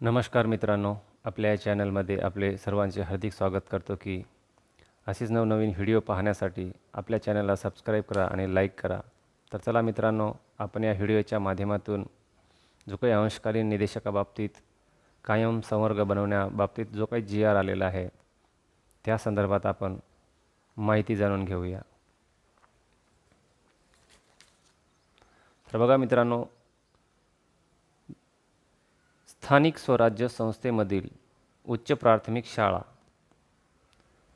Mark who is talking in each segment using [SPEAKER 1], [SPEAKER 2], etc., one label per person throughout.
[SPEAKER 1] नमस्कार मित्रांनो आपल्या या चॅनलमध्ये आपले सर्वांचे हार्दिक स्वागत करतो की असेच नवनवीन व्हिडिओ पाहण्यासाठी आपल्या चॅनलला सबस्क्राईब करा आणि लाईक करा. तर चला मित्रांनो आपण या व्हिडिओच्या माध्यमातून जो काही अंशकालीन निदेशकाबाबतीत कायम संवर्ग बनवण्याबाबतीत जो काही जी आर आलेला आहे त्या संदर्भात आपण माहिती जाणून घेऊया. तर बघा मित्रांनो स्थानिक स्वराज्य संस्थेमधील उच्च प्राथमिक शाळा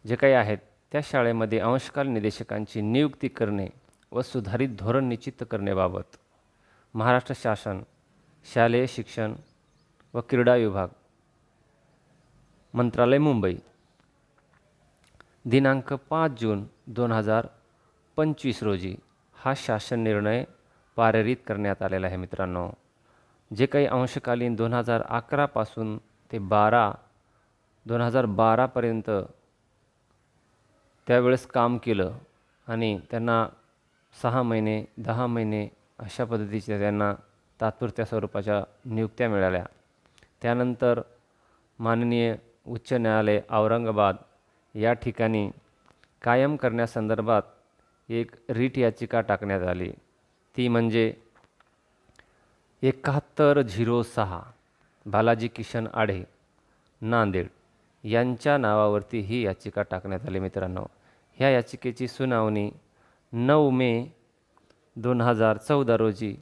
[SPEAKER 1] जे काही आहेत त्या शाळेमध्ये अंशकाल निदेशकांची नियुक्ती करणे व सुधारित धोरण निश्चित करण्याबाबत महाराष्ट्र शासन शालेय शिक्षण व क्रीडा विभाग मंत्रालय मुंबई दिनांक पाच जून दोन हजार पंचवीस रोजी हा शासन निर्णय पारित करण्यात आलेला आहे मित्रांनो. जे काही अंशकालीन दोन हजार अकरापासून ते बारा दोन हजार बारापर्यंत त्यावेळेस काम केलं आणि त्यांना सहा महिने दहा महिने अशा पद्धतीच्या त्यांना तात्पुरत्या स्वरूपाच्या नियुक्त्या मिळाल्या. त्यानंतर माननीय उच्च न्यायालय औरंगाबाद या ठिकाणी कायम करण्यासंदर्भात एक रीट याचिका टाकण्यात आली. ती म्हणजे एकाहत्तर झिरो सहा बालाजी किशन आढे नांदेड यांच्या नावावरती ही याचिका टाकण्यात आली मित्रांनो. ह्या याचिकेची सुनावणी नऊ मे दोन हजार चौदा रोजी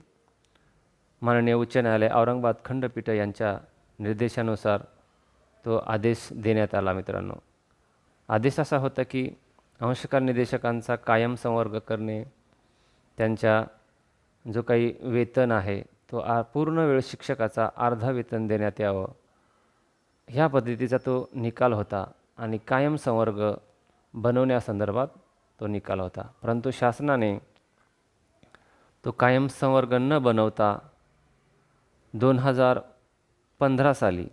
[SPEAKER 1] माननीय उच्च न्यायालय औरंगाबाद खंडपीठ यांच्या निर्देशानुसार तो आदेश देण्यात आला मित्रांनो. आदेश असा होता की अंशकार निदेशकांचा कायम संवर्ग करणे त्यांच्या जो काही वेतन आहे तो आ पूर्ण वेळ शिक्षकाचा अर्धा वेतन देण्यात यावं. ह्या पद्धतीचा तो निकाल होता आणि कायम संवर्ग बनवण्यासंदर्भात तो निकाल होता. परंतु शासनाने तो कायम संवर्ग न बनवता दोन हजार पंधरा साली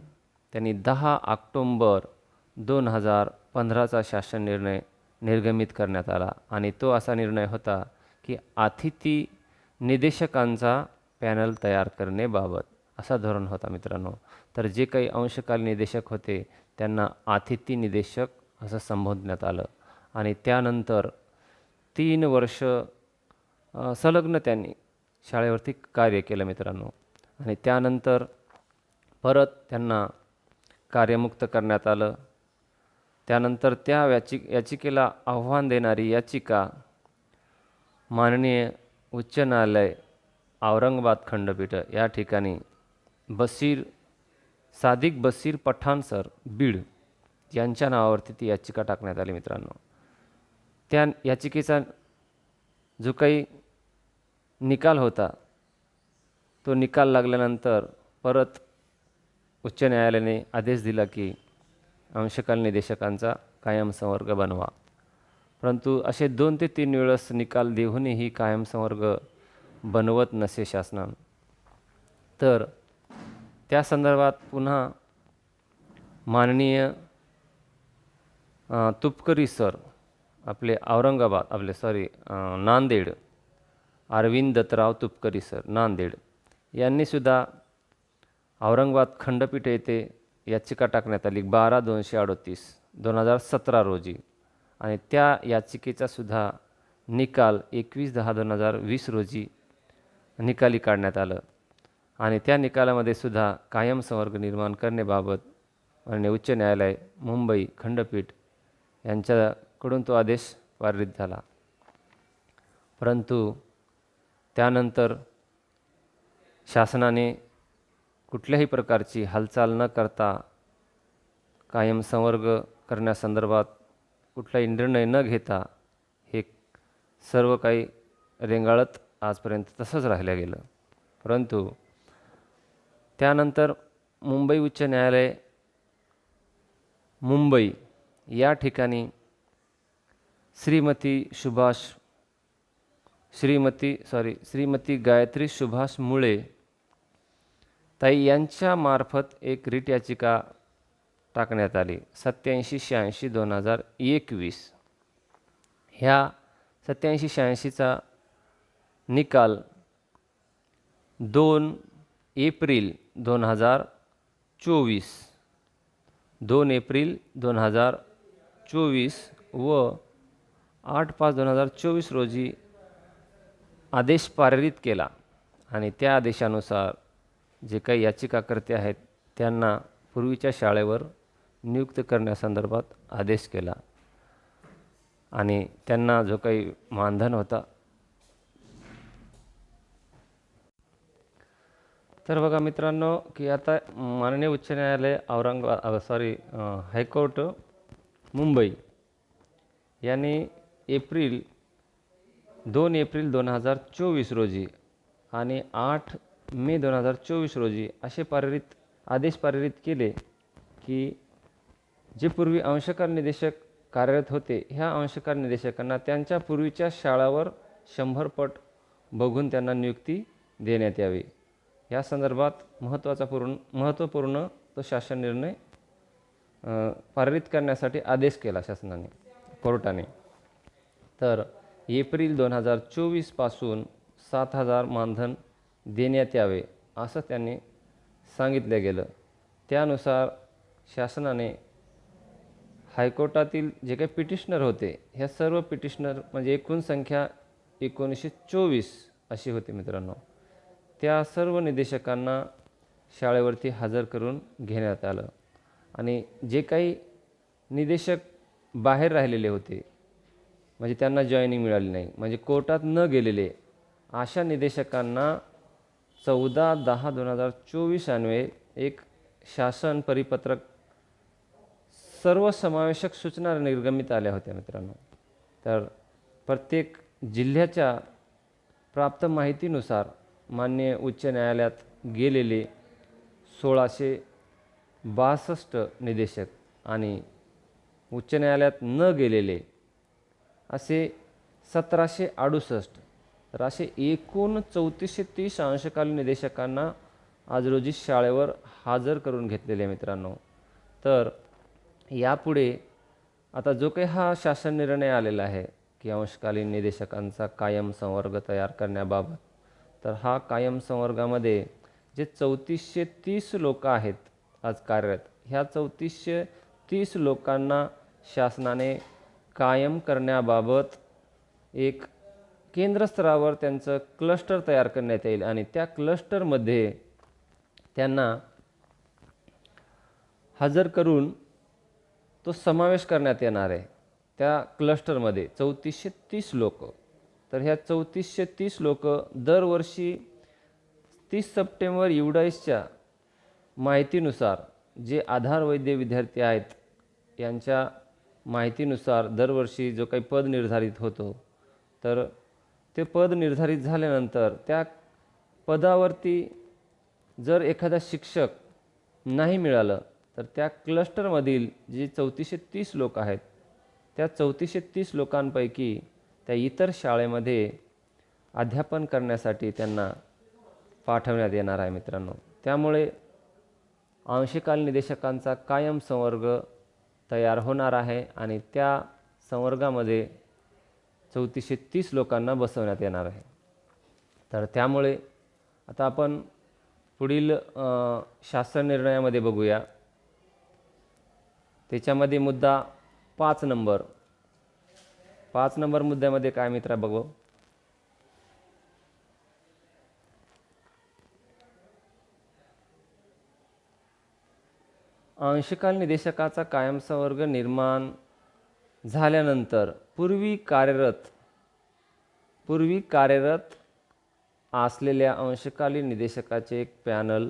[SPEAKER 1] त्यांनी दहा ऑक्टोंबर दोन हजार पंधराचा शासन निर्णय निर्गमित करण्यात आला आणि तो असा निर्णय होता की अतिथी निदेशकांचा पॅनल तयार करण्याबाबत असा धोरण होता मित्रांनो. तर जे काही अंशकाल निदेशक होते त्यांना अतिथी निदेशक असं संबोधण्यात आलं. आणि त्यानंतर तीन वर्ष संलग्न त्यांनी शाळेवरती कार्य केलं मित्रांनो. आणि त्यानंतर परत त्यांना कार्यमुक्त करण्यात आलं. त्यानंतर त्या याचिक याचिकेला आव्हान देणारी याचिका माननीय उच्च न्यायालय औरंगाबाद खंडपीठ या ठिकाणी बसीर सादिक बसीर पठाण सर बीड यांच्या नावावरती ती याचिका टाकण्यात आली मित्रांनो. त्या याचिकेचा जो काही निकाल होता तो निकाल लागल्यानंतर परत उच्च न्यायालयाने आदेश दिला की अंशकाल निदेशकांचा कायम संवर्ग बनवा. परंतु असे दोन ते तीन वेळेस निकाल देऊनही कायम संवर्ग बनवत नसे शासनानं. तर त्या संदर्भात पुन्हा माननीय तुपकरी सर आपले औरंगाबाद आपले सॉरी नांदेड अरविंद दत्तराव तुपकरी सर नांदेड यांनीसुद्धा औरंगाबाद खंडपीठ येथे याचिका टाकण्यात आली बारा दोनशे अडोतीस दोन हजार सतरा रोजी. आणि त्या याचिकेचा सुद्धा निकाल एकवीस दहा दोन हजार वीस रोजी निकाली काढण्यात आलं. आणि त्या निकालामध्ये सुद्धा कायम संवर्ग निर्माण करण्याबाबत माननीय उच्च न्यायालय मुंबई खंडपीठ यांच्याकडून तो आदेश पारित झाला. परंतु त्यानंतर शासनाने कुठल्याही प्रकारची हालचाल न करता कायम संवर्ग करण्यासंदर्भात कुठलाही निर्णय न घेता हे सर्व काही रेंगाळत आजपर्यंत तसंच राहिलं गेलं. परंतु त्यानंतर मुंबई उच्च न्यायालय मुंबई या ठिकाणी श्रीमती सुभाष श्रीमती सॉरी श्रीमती गायत्री सुभाष मुळे ताई यांच्यामार्फत एक रिट याचिका टाकण्यात आली. सत्याऐंशी शहाऐंशी दोन हजार एकवीस. ह्या सत्याऐंशी शहाऐंशीचा निकाल दोन एप्रिल दोन हजार चोवीस. दोन एप्रिल दोन हजार चोवीस व आठ पाच दोन हजार चोवीस रोजी आदेश पारित केला. आणि त्या आदेशानुसार जे काही याचिकाकर्ते आहेत त्यांना पूर्वीच्या शाळेवर नियुक्त करण्यासंदर्भात आदेश केला. आणि त्यांना जो काही मानधन होता तर बघा मित्रांनो की आता माननीय उच्च न्यायालय औरंगाबाद सॉरी हायकोर्ट मुंबई यांनी एप्रिल दोन एप्रिल दोन हजार चोवीस रोजी आणि आठ मे दोन हजार चोवीस रोजी असे पारित आदेश पारित केले की जे पूर्वी अंशकार निदेशक कार्यरत होते ह्या अंशकार निदेशकांना त्यांच्या पूर्वीच्या शाळावर शंभर पट बघून त्यांना नियुक्ती देण्यात यावी. या संदर्भात महत्त्वाचा पूर्ण महत्त्वपूर्ण तो शासन निर्णय पारित करण्यासाठी आदेश केला शासनाने कोर्टाने. तर एप्रिल दोन हजार चोवीसपासून सात हजार मानधन देण्यात यावे असं त्यांनी सांगितलं गेलं. त्यानुसार शासनाने हायकोर्टातील जे काही पिटिशनर होते ह्या सर्व पिटिशनर म्हणजे एकूण संख्या एकोणीसशे चोवीस अशी होती मित्रांनो. त्या सर्व निदेशकांना शाळेवरती हजर करून घेण्यात आलं. आणि जे काही निदेशक बाहेर राहिलेले होते म्हणजे त्यांना जॉईनिंग मिळाली नाही म्हणजे कोर्टात न गेलेले अशा निदेशकांना चौदा दहा दोन हजार चोवीस अन्वये एक शासन परिपत्रक सर्वसमावेशक सूचना निर्गमित आल्या होत्या मित्रांनो. तर प्रत्येक जिल्ह्याच्या प्राप्त माहितीनुसार मान्य उच्च न्यायालयात गेलेले सोळाशे बासष्ट निदेशक आणि उच्च न्यायालयात न गेलेले असे सतराशे अडुसष्ट तर असे एकूण चौतीसशे तीस अंशकालीन निदेशकांना आज रोजी शाळेवर हजर करून घेतलेले आहे मित्रांनो. तर यापुढे आता जो काही हा शासन निर्णय आलेला आहे की अंशकालीन निदेशकांचा कायम संवर्ग तयार करण्याबाबत तर हा कायम संवर्गामध्ये जे चौतीसशे तीस लोक आहेत आज कार्यरत ह्या चौतीसशे तीस लोकांना शासनाने कायम करण्याबाबत एक केंद्रस्तरावर त्यांचं क्लस्टर तयार करण्यात येईल आणि त्या क्लस्टरमध्ये त्यांना हजर करून तो समावेश करण्यात येणार आहे त्या क्लस्टरमध्ये चौतीसशे तीस लोक. तर ह्या चौतीसशे तीस लोक दरवर्षी तीस सप्टेंबर युडाईसच्या माहितीनुसार जे आधार वैद्य विद्यार्थी आहेत यांच्या माहितीनुसार दरवर्षी जो काही पद निर्धारित होतो तर ते पद निर्धारित झाल्यानंतर त्या पदावरती जर एखादा शिक्षक नाही मिळालं तर त्या क्लस्टरमधील जे चौतीसशे तीस लोक आहेत त्या चौतीसशे तीस लोकांपैकी त्या इतर शाळेमध्ये अध्यापन करण्यासाठी त्यांना पाठवण्यात येणार आहे मित्रांनो. त्यामुळे अंशकाल निदेशकांचा कायम संवर्ग तयार होणार आहे आणि त्या संवर्गामध्ये चौतीसशे तीस लोकांना बसवण्यात येणार आहे. तर त्यामुळे आता आपण पुढील शासन निर्णयामध्ये बघूया. त्याच्यामध्ये मुद्दा पाच नंबर. पाच नंबर मुद्द्यामध्ये काय मित्रा बघू? अंशकाल निदेशकाचा कायमसंवर्ग निर्माण झाल्यानंतर पूर्वी कार्यरत पूर्वी कार्यरत असलेल्या अंशकालीन निदेशकाचे एक पॅनल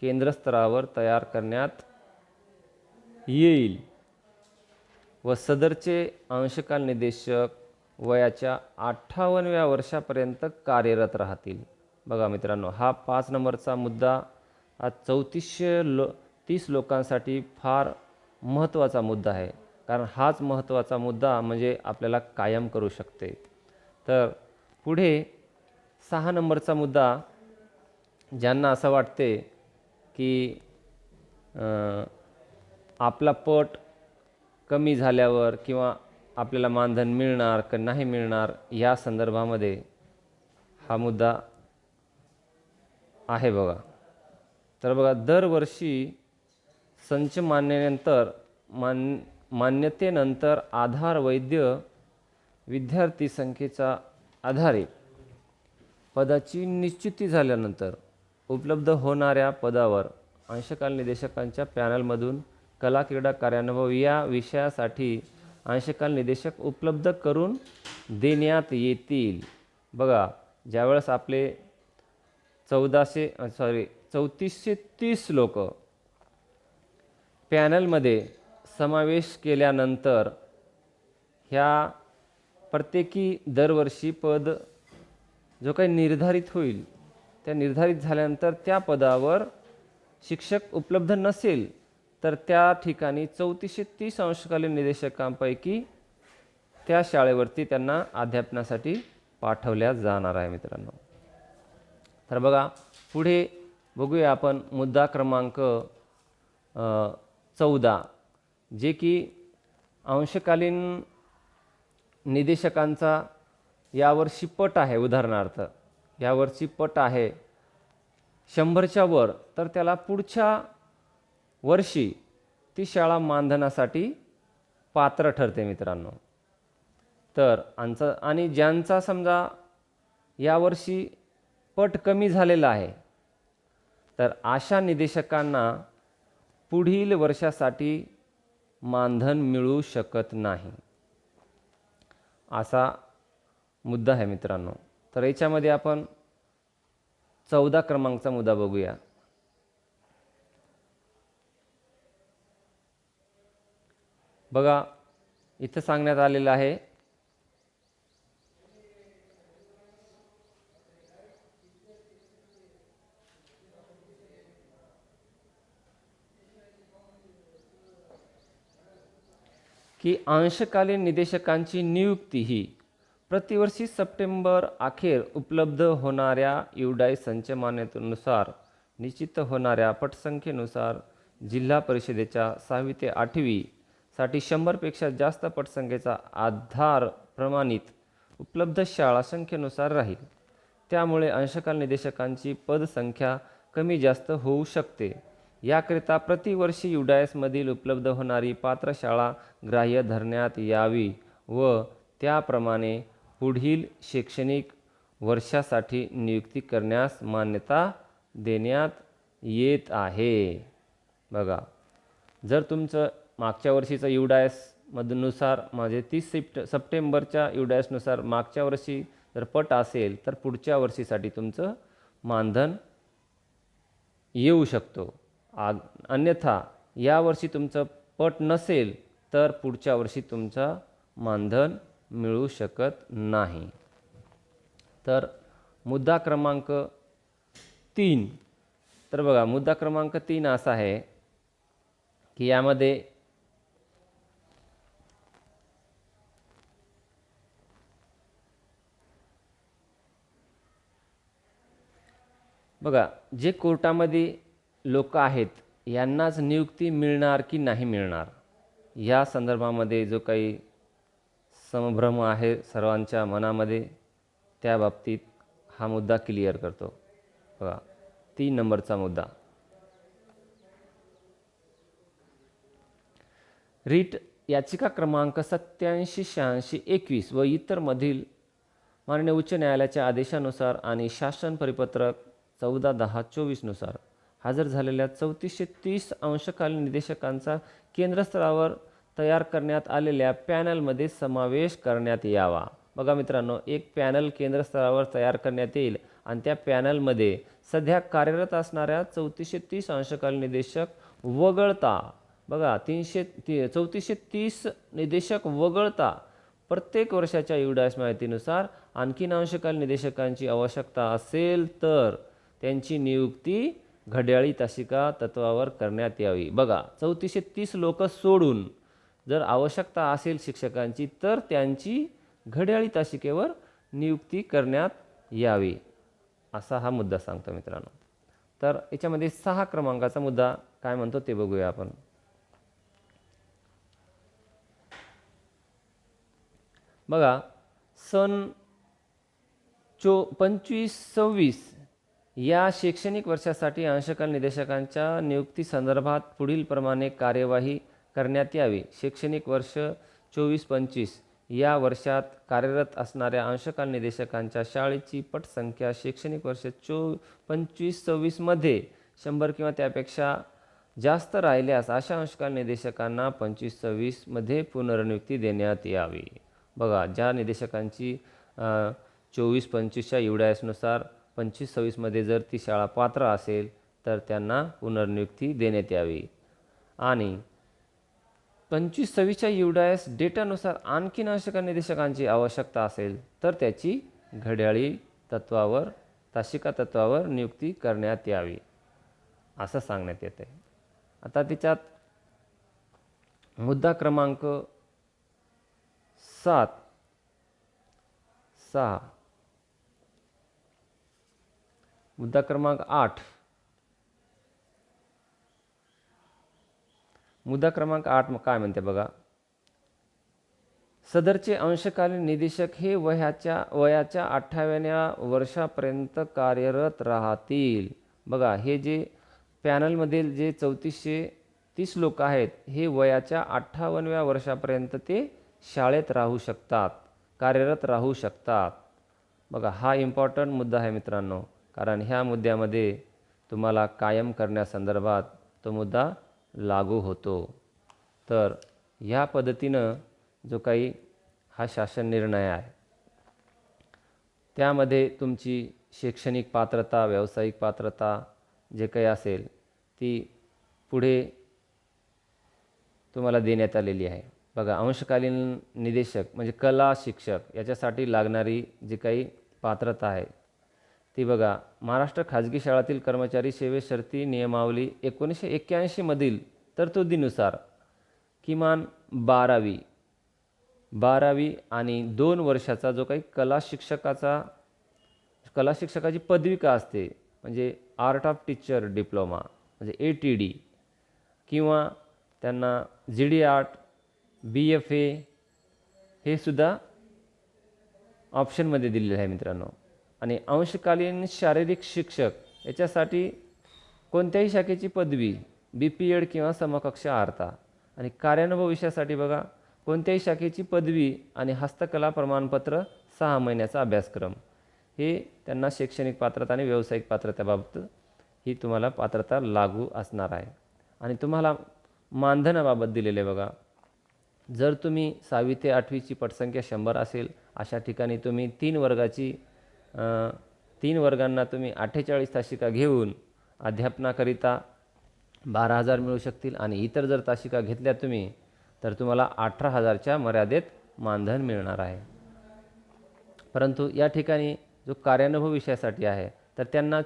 [SPEAKER 1] केंद्रस्तरावर तयार करण्यात येईल. व सदरचे अंशकाल निदेशक वयाच्या अठ्ठावन्नव्या वर्षापर्यंत कार्यरत राहतील. बघा मित्रांनो हा पाच नंबरचा मुद्दा हा चौतीसशे लो तीस लोकांसाठी फार महत्त्वाचा मुद्दा आहे. कारण हाच महत्त्वाचा मुद्दा म्हणजे आपल्याला कायम करू शकते. तर पुढे सहा नंबरचा मुद्दा ज्यांना असं वाटते की आपला पट कमी झाल्यावर किंवा आपल्याला मानधन मिळणार का नाही मिळणार या संदर्भामध्ये हा मुद्दा आहे बघा. तर बघा दरवर्षी संच मान्यनंतर मान मान्यतेनंतर आधार वैद्य विद्यार्थी संख्येचा आधारे पदाची निश्चिती झाल्यानंतर उपलब्ध होणाऱ्या पदावर अंशकाल निदेशकांच्या पॅनलमधून कला क्रीडा कार्यानुभव या विषयासाठी अंशकाल निदेशक उपलब्ध करून देण्यात येतील. बघा ज्यावेळेस आपले चौदाशे सॉरी चौतीसशे तीस लोक पॅनलमध्ये समावेश केल्यानंतर ह्या प्रत्येकी दरवर्षी पद जो काही निर्धारित होईल त्या निर्धारित झाल्यानंतर त्या पदावर शिक्षक उपलब्ध नसेल तर त्या ठिकाणी चौतीसशे तीस अंशकालीन निदेशकांपैकी त्या शाळेवरती त्यांना अध्यापनासाठी पाठवल्या जाणार आहे मित्रांनो. तर बघा पुढे बघूया आपण मुद्दा क्रमांक चौदा जे की अंशकालीन निदेशकांचा यावर्षी पट आहे उदाहरणार्थ. यावर्षी पट आहे शंभरच्या वर तर त्याला पुढच्या वर्षी ती शाळा मानधनासाठी पात्र ठरते मित्रांनो. तर आमचा आणि ज्यांचा समजा यावर्षी पट कमी झालेला आहे तर अशा निदेशकांना पुढील वर्षासाठी मानधन मिळू शकत नाही. असा मुद्दा आहे मित्रांनो. तर याच्यामध्ये आपण चौदा क्रमांकचा मुद्दा बघूया. बघा इथं सांगण्यात आलेलं आहे. की अंशकालीन निदेशकांची नियुक्ती ही प्रतिवर्षी सप्टेंबर अखेर उपलब्ध होणाऱ्या युडाय संच मान्यतेनुसार निश्चित होणाऱ्या पटसंख्येनुसार जिल्हा परिषदेच्या सहावी ते आठवी साठी शंभरपेक्षा जास्त पटसंख्येचा आधार प्रमाणित उपलब्ध शाळा संख्येनुसार राहील. त्यामुळे अंशकाल निदेशकांची पदसंख्या कमी जास्त होऊ शकते. याकरिता प्रतिवर्षी युडायसमधील उपलब्ध होणारी पात्र शाळा ग्राह्य धरण्यात यावी व त्याप्रमाणे पुढील शैक्षणिक वर्षासाठी नियुक्ती करण्यास मान्यता देण्यात येत आहे. बघा जर तुमचं मागच्या वर्षीचं युडायसमधनुसार म्हणजे तीस सिप्ट सप्टेंबरच्या युडायसनुसार मागच्या वर्षी जर पट असेल तर पुढच्या वर्षीसाठी तुमचं मानधन येऊ शकतो. आग अन्यथा यावर्षी तुमचं पट नसेल तर पुढच्या वर्षी तुमचं मानधन मिळू शकत नाही. तर मुद्दा क्रमांक तीन. तर बघा मुद्दा क्रमांक तीन असा आहे की यामध्ये बघा जे कोर्टामध्ये लोक आहेत यांनाच नियुक्ती मिळणार की नाही मिळणार? या संदर्भामध्ये जो काही संभ्रम आहे सर्वांच्या मनामध्ये त्या बाबतीत हा मुद्दा क्लिअर करतो. बघा तीन नंबरचा मुद्दा. रीट याचिका क्रमांक सत्याऐंशी शहाऐंशी एकवीस व इतरमधील माननीय उच्च न्यायालयाच्या आदेशानुसार आणि शासन परिपत्रक चौदा दहा चोवीसनुसार. हजर झालेल्या चौतीसशे तीस अंशकालीन निदेशकांचा केंद्रस्तरावर तयार करण्यात आलेल्या पॅनलमध्ये समावेश करण्यात यावा. बघा मित्रांनो एक पॅनल केंद्रस्तरावर तयार करण्यात येईल आणि त्या पॅनलमध्ये सध्या कार्यरत असणाऱ्या चौतीसशे तीस अंशकालीन निदेशक वगळता बघा तीनशे ती चौतीसशे तीस निदेशक वगळता प्रत्येक वर्षाच्या युडास माहितीनुसार आणखीन अंशकालीन निदेशकांची आवश्यकता असेल तर त्यांची नियुक्ती घड्याळी तासिका तत्वावर करण्यात यावी. बघा चौतीसशे तीस लोक सोडून जर आवश्यकता असेल शिक्षकांची तर त्यांची घड्याळी तासिकेवर नियुक्ती करण्यात यावी असा हा मुद्दा सांगतो मित्रांनो. तर याच्यामध्ये सहा क्रमांकाचा मुद्दा काय म्हणतो ते बघूया आपण. बघा सन चो पंचवीस सव्वीस या शैक्षणिक वर्षासाठी अंशकाल निदेशकांच्या नियुक्तीसंदर्भात पुढीलप्रमाणे कार्यवाही करण्यात यावी. शैक्षणिक वर्ष चोवीस पंचवीस या वर्षात कार्यरत असणाऱ्या अंशकाल निदेशकांच्या शाळेची पटसंख्या शैक्षणिक वर्ष चो पंचवीस सव्वीसमध्ये शंभर किंवा त्यापेक्षा जास्त राहिल्यास अशा अंशकाल निदेशकांना पंचवीस सव्वीसमध्ये पुनर्नियुक्ती देण्यात यावी. बघा ज्या निदेशकांची चोवीस पंचवीसच्या युडायसनुसार पंचवीस सव्वीसमध्ये जर ती शाळा पात्र असेल तर त्यांना पुनर्नियुक्ती देण्यात यावी. आणि पंचवीस सव्वीसच्या युडायस डेटानुसार आणखीन आवश्यक निदेशकांची आवश्यकता असेल तर त्याची घड्याळी तत्वावर ताशिका तत्वावर नियुक्ती करण्यात यावी असं सांगण्यात येतं आहे आता तिच्यात मुद्दा क्रमांक सात सहा मुद्दा क्रमांक आठ. मुद्दा क्रमांक आठ मग काय म्हणते बघा? सदरचे अंशकालीन निदेशक हे वयाच्या वयाच्या अठ्ठाव्याण्या वर्षापर्यंत कार्यरत राहतील. बघा हे जे पॅनलमधील जे चौतीसशे तीस लोक आहेत हे वयाच्या अठ्ठावन्नव्या वर्षापर्यंत ते शाळेत राहू शकतात कार्यरत राहू शकतात. बघा हा इम्पॉर्टंट मुद्दा आहे मित्रांनो. कारण ह्या मुद्द्यामध्ये तुम्हाला कायम करण्यासंदर्भात तो मुद्दा लागू होतो. तर ह्या पद्धतीनं जो काही हा शासन निर्णय आहे त्यामध्ये तुमची शैक्षणिक पात्रता व्यावसायिक पात्रता जे काही असेल ती पुढे तुम्हाला देण्यात आलेली आहे. बघा अंशकालीन निदेशक म्हणजे कला शिक्षक याच्यासाठी लागणारी जी काही पात्रता आहे ती बघा महाराष्ट्र खाजगी शाळातील कर्मचारी सेवे शर्ती नियमावली एकोणीसशे एक्क्याऐंशीमधील तरतुदीनुसार किमान बारावी बारावी आणि दोन वर्षाचा जो काही कला शिक्षकाचा कला शिक्षकाची पदविका असते म्हणजे आर्ट ऑफ टीचर डिप्लोमा म्हणजे ए टी डी किंवा त्यांना G D art B F A हे सुद्धा ऑप्शनमध्ये दिलेलं आहे मित्रांनो. आणि अंशकालीन शारीरिक शिक्षक याच्यासाठी कोणत्याही शाखेची पदवी बी पी एड किंवा समकक्ष आरता. आणि कार्यानुभव विषयासाठी बघा कोणत्याही शाखेची पदवी आणि हस्तकला प्रमाणपत्र सहा महिन्याचा अभ्यासक्रम. हे त्यांना शैक्षणिक पात्रता आणि व्यावसायिक पात्रतेबाबत ही तुम्हाला पात्रता लागू असणार आहे. आणि तुम्हाला मानधनाबाबत दिलेले बघा. जर तुम्ही सहावी ते आठवीची पटसंख्या शंभर असेल अशा ठिकाणी तुम्ही तीन वर्गाची तीन वर्गांना तुम्ही अठ्ठेचाळीस तासिका घेऊन अध्यापनाकरिता बारा हजार मिळू शकतील आणि इतर जर तासिका घेतल्या तुम्ही तर तुम्हाला अठरा हजारच्या मर्यादेत मानधन मिळणार आहे. परंतु या ठिकाणी जो कार्यानुभव विषयासाठी आहे तर त्यांना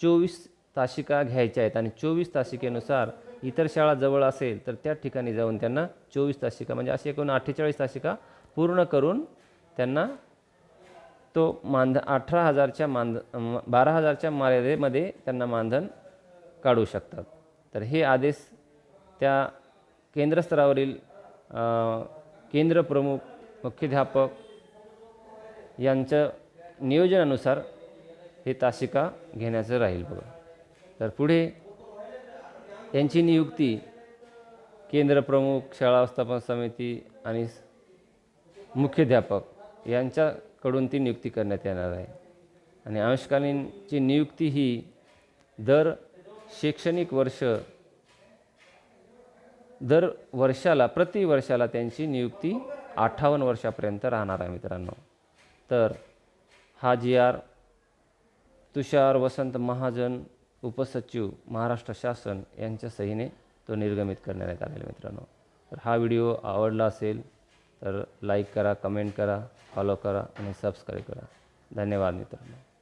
[SPEAKER 1] चोवीस तासिका घ्यायच्या आहेत आणि चोवीस तासिकेनुसार इतर शाळा जवळ असेल तर त्या ठिकाणी जाऊन त्यांना चोवीस तासिका म्हणजे असे एकूण अठ्ठेचाळीस तासिका पूर्ण करून त्यांना तो मानध अठरा हजारच्या मानध बारा हजारच्या मर्यादेमध्ये त्यांना मानधन काढू शकतात. तर हे आदेश त्या केंद्रस्तरावरील केंद्र प्रमुख मुख्याध्यापक यांचं नियोजनानुसार हे तासिका घेण्याचं राहील बघा. तर पुढे यांची नियुक्ती केंद्रप्रमुख शाळा व्यवस्थापन समिती आणि मुख्याध्यापक यांच्या कडून ती नियुक्ती करण्यात येणार आहे. आणि अंशकालीनची नियुक्ती ही दर शैक्षणिक वर्ष दर वर्षाला प्रति वर्षाला त्यांची नियुक्ती अठ्ठावन्न वर्षापर्यंत राहणार आहे मित्रांनो. तर हा जी आर तुषार वसंत महाजन उपसचिव महाराष्ट्र शासन यांच्या सहीने तो निर्गमित करण्यात आलेला मित्रांनो. तर हा व्हिडिओ आवडला असेल तर लाईक करा कमेंट करा फॉलो करा आणि सबस्क्राईब करा. धन्यवाद मित्रांनो.